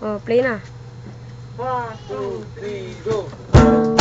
Oh, play na. One, two, three, go.